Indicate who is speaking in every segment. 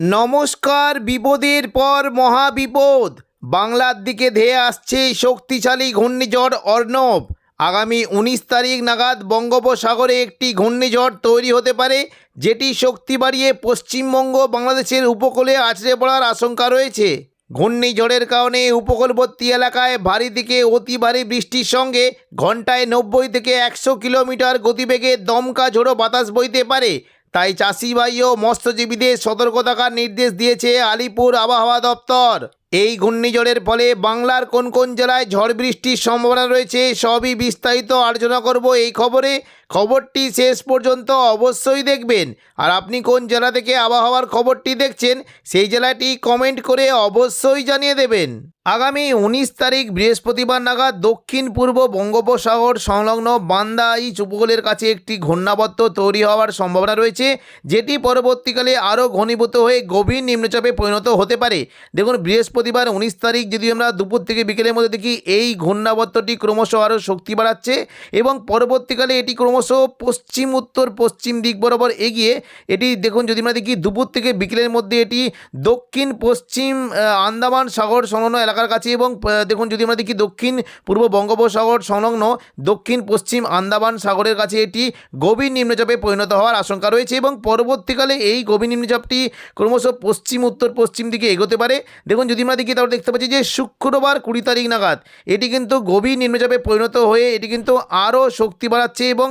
Speaker 1: নমস্কার, বিপদের পর মহাবিপদ। বাংলার দিকে ধেয়ে আসছে শক্তিশালী ঘূর্ণিঝড় অর্ণব। আগামী উনিশ তারিখ নাগাদ বঙ্গোপসাগরে একটি ঘূর্ণিঝড় তৈরি হতে পারে, যেটি শক্তি বাড়িয়ে পশ্চিমবঙ্গ বাংলাদেশের উপকূলে আছড়ে পড়ার আশঙ্কা রয়েছে। ঘূর্ণিঝড়ের কারণে উপকূলবর্তী এলাকায় ভারী থেকে অতি ভারী বৃষ্টির সঙ্গে ঘন্টায় নব্বই থেকে একশো কিলোমিটার গতিবেগে দমকা ঝোড়ো বাতাস বইতে পারে। তাই চাষি ভাই ও মৎস্যজীবীদের সতর্ক থাকার নির্দেশ দিয়েছে আলিপুর আবহাওয়া দপ্তর। এই ঘূর্ণিঝড়ের ফলে বাংলার কোন কোন জেলায় ঝড় বৃষ্টির সম্ভাবনা রয়েছে, সবই বিস্তারিত আলোচনা করব এই খবরে। খবরটি শেষ পর্যন্ত অবশ্যই দেখবেন। আর আপনি কোন জেলা থেকে আবহাওয়ার খবরটি দেখছেন, সেই জেলাটি কমেন্ট করে অবশ্যই জানিয়ে দেবেন। আগামী উনিশ তারিখ বৃহস্পতিবার নাগাদ দক্ষিণ পূর্ব বঙ্গোপসাগর সংলগ্ন বান্দা ইচ উপকূলের কাছে একটি ঘূর্ণাবর্ত তৈরি হওয়ার সম্ভাবনা রয়েছে, যেটি পরবর্তীকালে আরও ঘনীভূত হয়ে গভীর নিম্নচাপে পরিণত হতে পারে। দেখুন, বৃহস্পতিবার উনিশ তারিখ যদি আমরা দুপুর থেকে বিকেলের মধ্যে দেখি, এই ঘূর্ণাবর্তটি ক্রমশ আরও শক্তি বাড়াচ্ছে এবং পরবর্তীকালে এটি ক্রমশ পশ্চিম, উত্তর, পশ্চিম দিক বরাবর এগিয়ে এটি দেখুন যদি আমরা দেখি দুপুর থেকে বিকেলের মধ্যে এটি দক্ষিণ, পশ্চিম আন্দামান সাগর সংলগ্ন এলাকার কাছে এবং দেখুন যদি আমরা দেখি দক্ষিণ, পূর্ব বঙ্গোপসাগর সংলগ্ন দক্ষিণ, পশ্চিম আন্দামান সাগরের কাছে এটি গভীর নিম্নচাপে পরিণত হওয়ার আশঙ্কা রয়েছে এবং পরবর্তীকালে এই গভীর নিম্নচাপটি ক্রমশ পশ্চিম, উত্তর, পশ্চিম দিকে এগোতে পারে। দেখুন যদি আমরা দেখি তাহলে দেখতে পাচ্ছি যে শুক্রবার কুড়ি তারিখ নাগাদ এটি কিন্তু গভীর নিম্নচাপে পরিণত হয়ে এটি কিন্তু আরও শক্তি বাড়াচ্ছে এবং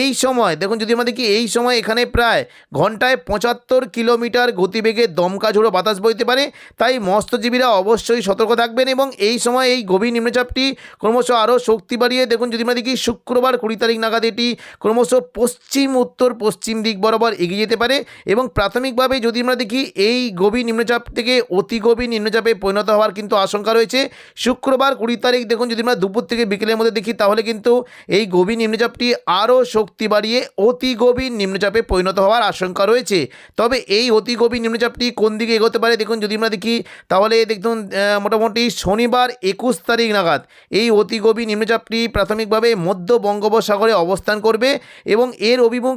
Speaker 1: এই সময়, দেখুন যদি আমরা দেখি, এই সময় এখানে প্রায় ঘন্টায় পঁচাত্তর কিলোমিটার গতিবেগে দমকা ঝোড়ো বাতাস বইতে পারে। তাই মৎস্যজীবীরা অবশ্যই সতর্ক থাকবেন এবং এই সময় এই গভীর নিম্নচাপটি ক্রমশ আরও শক্তি বাড়িয়ে, দেখুন যদি আমরা দেখি, শুক্রবার কুড়ি তারিখ নাগাদ এটি ক্রমশ পশ্চিম, উত্তর, পশ্চিম দিক বরাবর এগিয়ে যেতে পারে এবং প্রাথমিকভাবে যদি আমরা দেখি, এই গভীর নিম্নচাপ থেকে অতি গভীর নিম্নচাপে পরিণত হওয়ার কিন্তু আশঙ্কা রয়েছে। শুক্রবার কুড়ি তারিখ, দেখুন যদি আমরা দুপুর থেকে বিকেলের মধ্যে দেখি, তাহলে কিন্তু এই গভীর নিম্নচাপটি আরও শক্তি বাড়িয়ে অতি গভীর নিম্নচাপে পরিণত হওয়ার আশঙ্কা রয়েছে। তবে এই অতি গভীর নিম্নচাপটি কোন দিকে এগোতে পারে দেখুন, যদি আমরা দেখি, তাহলে দেখুন মোটামুটি শনিবার একুশ তারিখ নাগাদ এই অতি গভীর নিম্নচাপটি প্রাথমিকভাবে মধ্য বঙ্গোপসাগরে অবস্থান করবে এবং এর অভিমুখ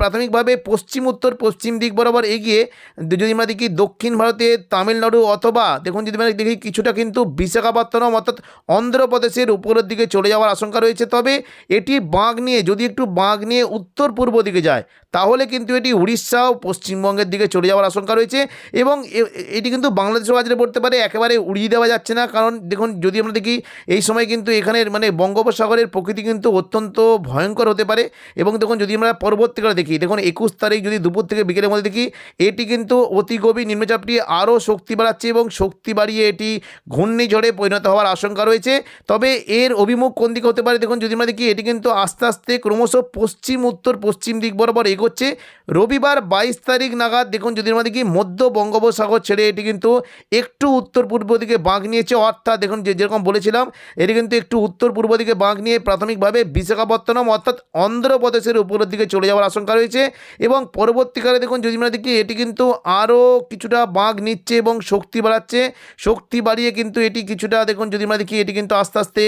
Speaker 1: প্রাথমিকভাবে পশ্চিম, উত্তর, পশ্চিম দিক বরাবর এগিয়ে, যদি আমরা দেখি দক্ষিণ ভারতে তামিলনাড়ু অথবা, দেখুন, যদি আমরা দেখি কিছুটা কিন্তু বিশাখাপত্তনম অর্থাৎ অন্ধ্রপ্রদেশের উপরের দিকে চলে যাওয়ার আশঙ্কা রয়েছে। তবে এটি বাঁক নিয়ে যদি একটু বাঁক নিয়ে উত্তর পূর্ব দিকে যায়, তাহলে কিন্তু এটি উড়িষ্যা ও পশ্চিমবঙ্গের দিকে চলে যাওয়ার আশঙ্কা রয়েছে এবং এটি কিন্তু বাংলাদেশেও আজরে পড়তে পারে, একেবারে উড়িয়ে দেওয়া যাচ্ছে না। কারণ দেখুন, যদি আমরা দেখি, এই সময় কিন্তু এখানের মানে বঙ্গোপসাগরের প্রকৃতি কিন্তু অত্যন্ত ভয়ঙ্কর হতে পারে এবং দেখুন, যদি আমরা পরবর্তীকালে দেখি, দেখুন, একুশ তারিখ যদি দুপুর থেকে বিকেলের মধ্যে দেখি, এটি কিন্তু অতি গভীর নিম্নচাপটি আরও শক্তি বাড়াচ্ছে এবং শক্তি বাড়িয়ে এটি ঘূর্ণিঝড়ে পরিণত হওয়ার আশঙ্কা রয়েছে। তবে এর অভিমুখ কোন দিকে হতে পারে, দেখুন, যদি আমরা দেখি, এটি কিন্তু আস্তে আস্তে ক্রমশ পশ্চিম, উত্তর, পশ্চিম দিক বরাবর এগোচ্ছে। রবিবার বাইশ তারিখ নাগাদ, দেখুন যদি আমরা দেখি, মধ্য বঙ্গোপসাগর ছেড়ে এটি কিন্তু একটু উত্তর পূর্ব দিকে বাঁক নিয়েছে। অর্থাৎ দেখুন যে যেরকম বলেছিলাম, এটি কিন্তু একটু উত্তর পূর্ব দিকে বাঁক নিয়ে প্রাথমিকভাবে বিশাখাপত্তনম, অর্থাৎ অন্ধ্রপ্রদেশের উপরের দিকে চলে যাওয়ার আশঙ্কা রয়েছে। এবং পরবর্তীকালে দেখুন যদি আমরা দেখি, এটি কিন্তু আরও কিছুটা বাঁক নিচ্ছে এবং শক্তি বাড়াচ্ছে। শক্তি বাড়িয়ে কিন্তু এটি কিছুটা, দেখুন যদি আমরা দেখি, এটি কিন্তু আস্তে আস্তে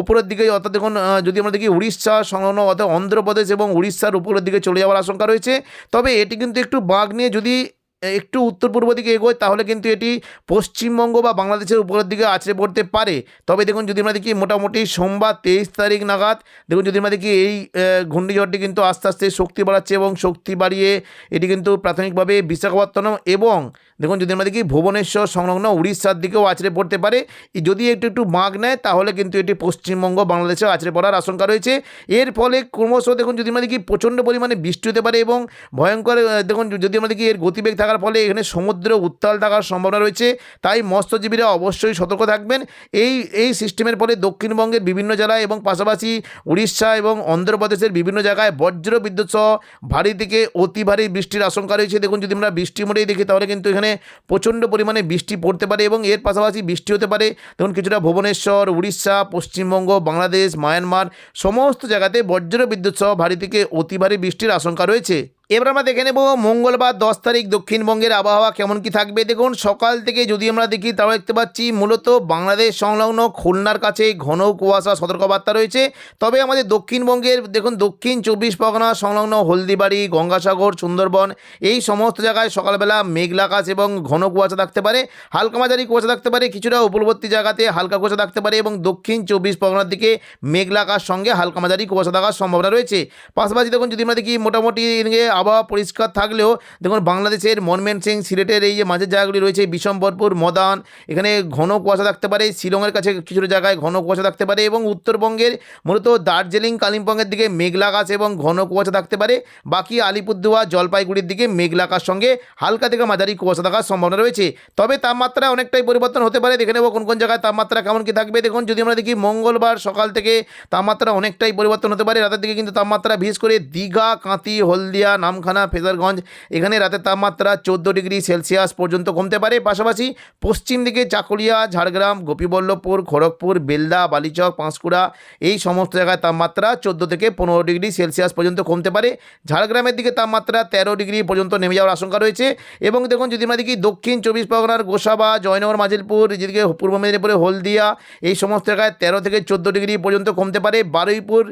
Speaker 1: ওপরের দিকে অর্থাৎ দেখুন যদি আমরা দেখি, উড়িষ্যা সংলগ্ন, অর্থাৎ অন্ধ্রপ্রদেশ এবং উড়িষ্যার উপরের দিকে চলে যাওয়ার আশঙ্কা রয়েছে। তবে এটি কিন্তু একটু বাঘ নিয়ে যদি একটু উত্তর পূর্ব দিকে এগোয়, তাহলে কিন্তু এটি পশ্চিমবঙ্গ বা বাংলাদেশের উপরের দিকে আছড়ে পড়তে পারে। তবে দেখুন, যদি আমরা দেখি মোটামুটি সোমবার তেইশ তারিখ নাগাদ, দেখুন, যদি আমরা দেখি এই ঘূর্ণিঝড়টি কিন্তু আস্তে আস্তে শক্তি বাড়াচ্ছে এবং শক্তি বাড়িয়ে এটি কিন্তু প্রাথমিকভাবে বিশাখাপত্তনম এবং দেখুন, যদি আমরা দেখি ভুবনেশ্বর সংলগ্ন উড়িষ্যার দিকেও আছড়ে পড়তে পারে। যদি একটু একটু মাগ নেয়, তাহলে কিন্তু এটি পশ্চিমবঙ্গ, বাংলাদেশেও আছড়ে পড়ার আশঙ্কা রয়েছে। এর ফলে ক্রমশ দেখুন, যদি আমরা দেখি প্রচণ্ড পরিমাণে বৃষ্টি হতে পারে এবং ভয়ঙ্কর দেখুন, যদি আমরা দেখি এর গতিবেগ থাকার ফলে এখানে সমুদ্র উত্তাল থাকার সম্ভাবনা রয়েছে। তাই মৎস্যজীবীরা অবশ্যই সতর্ক থাকবেন। এই এই সিস্টেমের ফলে দক্ষিণবঙ্গের বিভিন্ন জেলায় এবং পাশাপাশি উড়িষ্যা এবং অন্ধ্রপ্রদেশের বিভিন্ন জায়গায় বজ্র বিদ্যুৎ সহ ভারী থেকে অতি ভারী বৃষ্টির আশঙ্কা রয়েছে। দেখুন, যদি আমরা বৃষ্টি মোটেই দেখি, তাহলে কিন্তু এখানে প্রচণ্ড পরিমাণে বৃষ্টি পড়তে পারে এবং এর পাশাপাশি বৃষ্টি হতে পারে। দেখুন, কিছুটা ভুবনেশ্বর, উড়িষ্যা, পশ্চিমবঙ্গ, বাংলাদেশ, মায়ানমার, সমস্ত জায়গাতে বজ্র বিদ্যুৎ সহ ভারী থেকে অতি ভারী বৃষ্টির আশঙ্কা রয়েছে। এবার আমরা দেখে নেব মঙ্গলবার দশ তারিখ দক্ষিণবঙ্গের আবহাওয়া কেমন কি থাকবে। দেখুন, সকাল থেকে যদি আমরা দেখি তাও দেখতে পাচ্ছি মূলত বাংলাদেশ সংলগ্ন খুলনার কাছে ঘন কুয়াশা সতর্কবার্তা রয়েছে। তবে আমাদের দক্ষিণবঙ্গের, দেখুন, দক্ষিণ চব্বিশ পরগনা সংলগ্ন হলদিবাড়ি, গঙ্গাসাগর, সুন্দরবন, এই সমস্ত জায়গায় সকালবেলা মেঘলা আকাশ এবং ঘন কুয়াশা থাকতে পারে। হালকা মাঝারি কুয়াশা থাকতে পারে, কিছুটা উপলবর্তী জায়গাতে হালকা কুয়াশা থাকতে পারে এবং দক্ষিণ চব্বিশ পরগনার দিকে মেঘলা আকাশ সঙ্গে হালকা মাঝারি কুয়াশা থাকার সম্ভাবনা রয়েছে। পাশাপাশি দেখুন, যদি আমরা দেখি মোটামুটি আবহাওয়া পরিষ্কার থাকলেও দেখুন বাংলাদেশের মনমেন সিং সিলেটের এই যে মাঝের জায়গাগুলি রয়েছে, বিশম্বরপুর, মদান, এখানে ঘন কুয়াশা থাকতে পারে, শিলংয়ের কাছে কিছু জায়গায় ঘন কুয়াশা থাকতে পারে এবং উত্তরবঙ্গের মূলত দার্জিলিং, কালিম্পংয়ের দিকে মেঘলা আকাশ এবং ঘন কুয়াশা থাকতে পারে। বাকি আলিপুরদুয়ার, জলপাইগুড়ির দিকে মেঘলা সঙ্গে হালকা থেকে মাঝারি কুয়াশা থাকার সম্ভাবনা রয়েছে। তবে তাপমাত্রা অনেকটাই পরিবর্তন হতে পারে, দেখে নেব কোন কোন জায়গায় তাপমাত্রা কেমন কি থাকবে। দেখুন, যদি আমরা দেখি মঙ্গলবার সকাল থেকে তাপমাত্রা অনেকটাই পরিবর্তন হতে পারে, রাতের দিকে কিন্তু তাপমাত্রা বিশেষ করে দীঘা কাঁতি হলদিয়া নামখানা ফেজারগঞ্জ এখানে রাতের তাপমাত্রা চোদ্দ ডিগ্রি সেলসিয়াস পর্যন্ত কমতে পারে। পাশাপাশি পশ্চিম দিকে চাকুলিয়া, ঝাড়গ্রাম, গোপীবল্লভপুর, খড়গপুর, বেলদা, বালিচক, পাঁশকুড়া এই সমস্ত জায়গায় তাপমাত্রা চোদ্দ থেকে পনেরো ডিগ্রি সেলসিয়াস পর্যন্ত কমতে পারে। ঝাড়গ্রামের দিকে তাপমাত্রা তেরো ডিগ্রি পর্যন্ত নেমে যাওয়ার আশঙ্কা রয়েছে। এবং দেখুন, যদি আমরা দেখি দক্ষিণ চব্বিশ পরগনার গোসাবা, জয়নগর, মাজিলপুর যেদিকে পূর্ব মেদিনীপুরে, হলদিয়া এই সমস্ত জায়গায় তেরো থেকে চোদ্দ ডিগ্রি পর্যন্ত কমতে পারে। বারুইপুর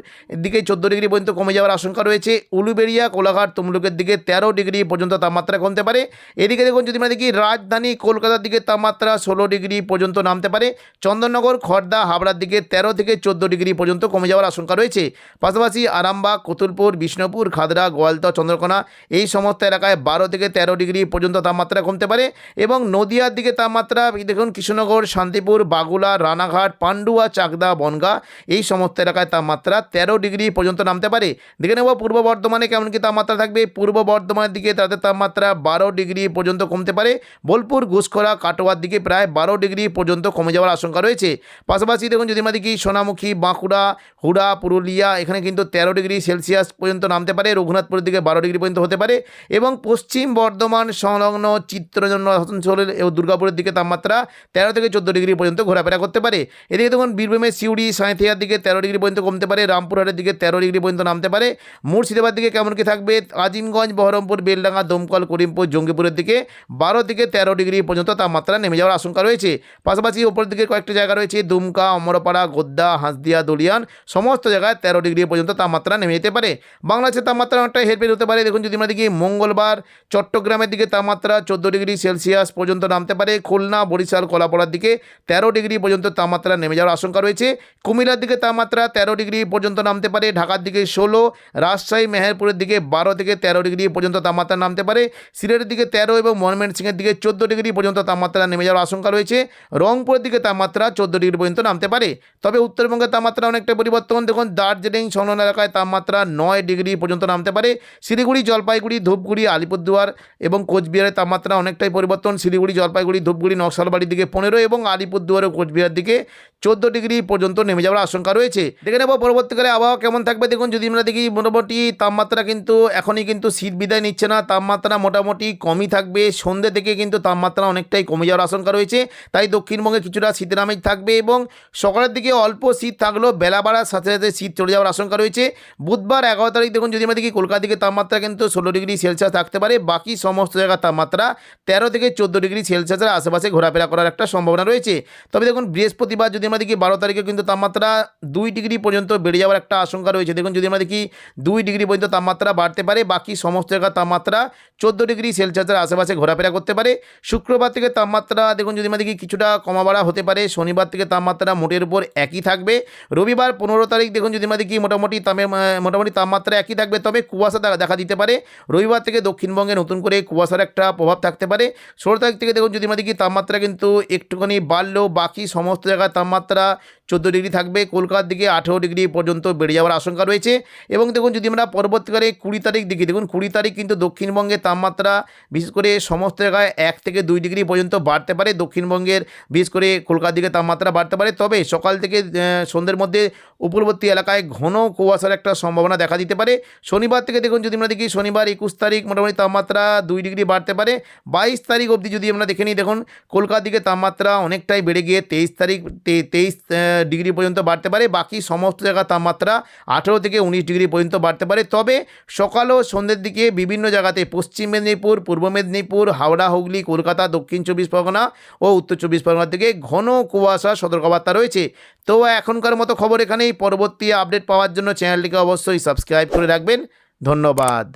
Speaker 1: দিকে চোদ্দ ডিগ্রি পর্যন্ত কমে যাওয়ার আশঙ্কা রয়েছে। উলুবেড়িয়া, কোলাঘাট তমলুকের দিকে তেরো ডিগ্রি পর্যন্ত তাপমাত্রা কমতে পারে। এদিকে দেখুন, যদি আমরা দেখি, রাজধানী কলকাতার দিকে তাপমাত্রা ষোলো ডিগ্রি পর্যন্ত নামতে পারে। চন্দননগর খড়দা হাবড়ার দিকে তেরো থেকে চোদ্দ ডিগ্রি পর্যন্ত কমে যাওয়ার আশঙ্কা রয়েছে। পাশাপাশি আরামবাগ, কতুলপুর, বিষ্ণুপুর, খাদরা গোয়ালতা চন্দ্রকোনা এই সমস্ত এলাকায় বারো থেকে তেরো ডিগ্রি পর্যন্ত তাপমাত্রা কমতে পারে এবং নদিয়ার দিকে তাপমাত্রা দেখুন, কৃষ্ণনগর, শান্তিপুর, বাগুলা, রানাঘাট, পান্ডুয়া, চাকদা, বনগা এই সমস্ত এলাকায় তাপমাত্রা তেরো ডিগ্রি পর্যন্ত নামতে পারে। দেখে নেব পূর্ব বর্ধমানে কেমন কি তাপমাত্রা থাকবে। পূর্ব বর্ধমানের দিকে তাদের তাপমাত্রা বারো ডিগ্রি পর্যন্ত কমতে পারে। বোলপুর ঘুষখরা কাটোয়ার দিকে প্রায় বারো ডিগ্রি পর্যন্ত কমে যাওয়ার আশঙ্কা রয়েছে। পাশাপাশি দেখুন যদি আমরা দেখি সোনামুখী, বাঁকুড়া, হুড়া, পুরুলিয়া এখানে কিন্তু তেরো ডিগ্রি সেলসিয়াস পর্যন্ত নামতে পারে। রঘুনাথপুরের দিকে বারো ডিগ্রি পর্যন্ত হতে পারে এবং পশ্চিম বর্ধমান সংলগ্ন চিত্রজন্য আসানসোলের এবং দুর্গাপুরের দিকে তাপমাত্রা তেরো থেকে চোদ্দ ডিগ্রি পর্যন্ত ঘোরাফেরা করতে পারে। এদিকে দেখুন, বীরভূমের সিউড়ি সাঁথিয়ার দিকে তেরো ডিগ্রি পর্যন্ত কমতে পারে। রামপুরহাটের দিকে তেরো ডিগ্রি পর্যন্ত নামতে পারে। মুর্শিদাবাদ দিকে কেমন কি থাকবে আজিমগঞ্জ বহরমপুর, বেলডাঙ্গা, দমকল, করিমপুর, জঙ্গিপুরের দিকে বারো থেকে তেরো ডিগ্রি পর্যন্ত তাপমাত্রা নেমে যাওয়ার আশঙ্কা রয়েছে। পাশাপাশি ওপরের দিকে কয়েকটি জায়গা রয়েছে, দুমকা, অমরপাড়া গোদ্দা হাঁসদিয়া, দলিয়ান, সমস্ত জায়গায় তেরো ডিগ্রি পর্যন্ত তাপমাত্রা নেমে যেতে পারে। বাংলাদেশের তাপমাত্রা অনেকটা হেরফের হতে পারে। দেখুন, যদি আমরা দেখি মঙ্গলবার, চট্টগ্রামের দিকে তাপমাত্রা চোদ্দ ডিগ্রি সেলসিয়াস পর্যন্ত নামতে পারে। খুলনা, বরিশাল, কলাপাড়ার দিকে তেরো ডিগ্রি পর্যন্ত তাপমাত্রা নেমে যাওয়ার আশঙ্কা রয়েছে। কুমিল্লার দিকে তাপমাত্রা তেরো ডিগ্রি পর্যন্ত নামতে পারে। ঢাকার দিকে ষোলো, রাজশাহী, মেহেরপুরের দিকে বারো থেকে তেরো ডিগ্রি পর্যন্ত তাপমাত্রা নামতে পারে। সিলেটের দিকে তেরো এবং ময়মনসিংহের দিকে চোদ্দ ডিগ্রি পর্যন্ত তাপমাত্রা নেমে যাওয়ার আশঙ্কা রয়েছে। রংপুরের দিকে তাপমাত্রা চোদ্দ ডিগ্রি পর্যন্ত নামতে পারে। তবে উত্তরবঙ্গের তাপমাত্রা অনেকটা পরিবর্তন। দেখুন, দার্জিলিং, সংলগ্ন এলাকায় তাপমাত্রা নয় ডিগ্রি পর্যন্ত নামতে পারে। শিলিগুড়ি, জলপাইগুড়ি, ধূপগুড়ি, আলিপুরদুয়ার এবং কোচবিহারের তাপমাত্রা অনেকটাই পরিবর্তন। শিলিগুড়ি, জলপাইগুড়ি, ধূপগুড়ি, নকশালবাড়ির দিকে পনেরো এবং আলিপুরদুয়ার ও কোচবিহার দিকে চোদ্দ ডিগ্রি পর্যন্ত নেমে যাওয়ার আশঙ্কা রয়েছে। দেখে নেব পরবর্তীকালে আবহাওয়া কেমন থাকবে। দেখুন, যদি আমরা দেখি মোটামুটি তাপমাত্রা কিন্তু এখনই কিন্তু শীত বিদায় নিচ্ছে না। তাপমাত্রা মোটামুটি কমই থাকবে। সন্ধ্যে থেকে কিন্তু তাপমাত্রা অনেকটাই কমে যাওয়ার আশঙ্কা রয়েছে। তাই দক্ষিণবঙ্গে কিছুটা শীতের আমেজ থাকবে এবং সকালের দিকে অল্প শীত থাকলেও বেলা বাড়ার সাথে সাথে শীত চলে যাওয়ার আশঙ্কা রয়েছে। বুধবার এগারো তারিখ, দেখুন, যদি আমরা দেখি কলকাতা দিকে তাপমাত্রা কিন্তু ষোলো ডিগ্রি সেলসিয়াস থাকতে পারে। বাকি সমস্ত জায়গার তাপমাত্রা তেরো থেকে চোদ্দ ডিগ্রি সেলসিয়াসের আশেপাশে ঘোরাফেরা করার একটা সম্ভাবনা রয়েছে। তবে দেখুন, বৃহস্পতিবার যদি আমরা দেখি বারো তারিখে কিন্তু তাপমাত্রা দুই ডিগ্রি পর্যন্ত বেড়ে যাওয়ার একটা আশঙ্কা রয়েছে। দেখুন, যদি আমরা দেখি দুই ডিগ্রি পর্যন্ত তাপমাত্রা বাড়তে পারে, বাকি সমস্ত জায়গার তাপমাত্রা চোদ্দ ডিগ্রি সেলসিয়াসের আশেপাশে ঘোরাফেরা করতে পারে। শুক্রবার থেকে তাপমাত্রা, দেখুন, যদি আমরা দেখি কিছুটা কমা বাড়া হতে পারে, শনিবার থেকে তাপমাত্রা মোটের উপর একই থাকবে। রবিবার পনেরো তারিখ, দেখুন, যদি আমরা দেখি মোটামুটি তামে মোটামুটি তাপমাত্রা একই থাকবে, তবে কুয়াশা দেখা- দিতে পারে। রবিবার থেকে দক্ষিণবঙ্গে নতুন করে কুয়াশার একটা প্রভাব থাকতে পারে। ষোলো তারিখ থেকে, দেখুন, যদি আমরা দেখি তাপমাত্রা কিন্তু একটুখানি বাড়লেও বাকি সমস্ত জায়গায় তাপমাত্রা চোদ্দ ডিগ্রি থাকবে। কলকাতার দিকে আঠেরো ডিগ্রি পর্যন্ত বেড়ে যাওয়ার আশঙ্কা রয়েছে। এবং দেখুন, যদি আমরা পরবর্তীকালে কুড়ি তারিখ দেখি, দেখুন, কুড়ি তারিখ কিন্তু দক্ষিণবঙ্গের তাপমাত্রা বিশেষ করে সমস্ত জায়গায় এক থেকে দুই ডিগ্রি পর্যন্ত বাড়তে পারে। দক্ষিণবঙ্গের বিশেষ করে কলকাতার দিকে তাপমাত্রা বাড়তে পারে। তবে সকাল থেকে সন্ধ্যের মধ্যে উপরবর্তী এলাকায় ঘন কুয়াশার একটা সম্ভাবনা দেখা দিতে পারে। শনিবার থেকে দেখুন, যদি আমরা দেখি, শনিবার একুশ তারিখ মোটামুটি তাপমাত্রা দুই ডিগ্রি বাড়তে পারে। বাইশ তারিখ অবধি যদি আমরা দেখে নিই, দেখুন, কলকাতার দিকে তাপমাত্রা অনেকটাই বেড়ে গিয়ে তেইশ তারিখ তেইশ ডিগ্রি পর্যন্ত বাড়তে পারে। বাকি সমস্ত জায়গার তাপমাত্রা আঠেরো থেকে উনিশ ডিগ্রি পর্যন্ত বাড়তে পারে। তবে সকাল ও সন্ধ্যের দিকে বিভিন্ন জায়গাতে পশ্চিম মেদিনীপুর, পূর্ব মেদিনীপুর, হাওড়া, হুগলি, কলকাতা, দক্ষিণ চব্বিশ পরগনা ও উত্তর চব্বিশ পরগনা থেকে ঘন কুয়াশা, সতর্কবার্তা রয়েছে। তো এখনকার মতো খবর এখানেই। পরবর্তী আপডেট পাওয়ার জন্য চ্যানেলটিকে অবশ্যই সাবস্ক্রাইব করে রাখবেন। ধন্যবাদ।